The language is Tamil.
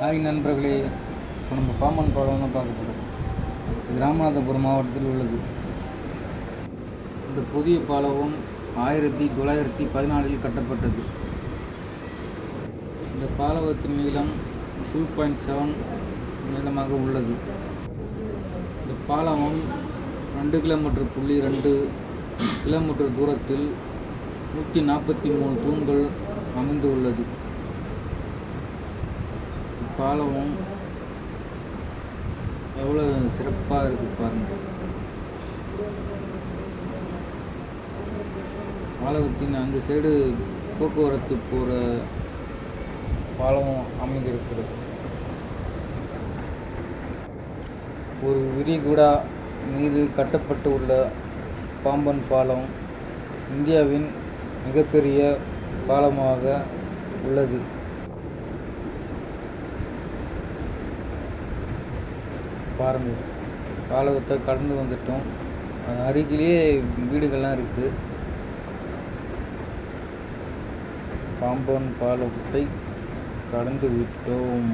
ஹாய் நண்பர்களே. இப்போ நம்ம பாம்பன் பாலம்னு பார்க்க போகிறோம் இது ராமநாதபுரம் மாவட்டத்தில் உள்ளது. இந்த புதிய பாலமும் ஆயிரத்தி தொள்ளாயிரத்தி பதினாலில் கட்டப்பட்டது. இந்த பாலவத்தின் நீளம் டூ பாயிண்ட் செவன் நீளமாக உள்ளது. இந்த பாலமும் ரெண்டு கிலோமீட்டர் புள்ளி ரெண்டு கிலோமீட்டர் தூரத்தில் நூற்றி நாற்பத்தி மூணு தூண்கள் அமைந்து உள்ளது பாலமும் எவ்வளோ சிறப்பாக இருக்குது பாருங்கள் பாலத்தின் அந்த சைடு போக்குவரத்து போகிற பாலமும் அமைந்திருக்கிறது. ஒரு விரிகுடா மீது கட்டப்பட்டு உள்ள பாம்பன் பாலம் இந்தியாவின் மிகப்பெரிய பாலமாக உள்ளது. பாருங்கள் பாலத்தை கடந்து வந்துட்டோம். அருகிலேயே வீடுகள்லாம் இருக்குது பாம்பன் பாலகத்தை கடந்து விட்டோம்.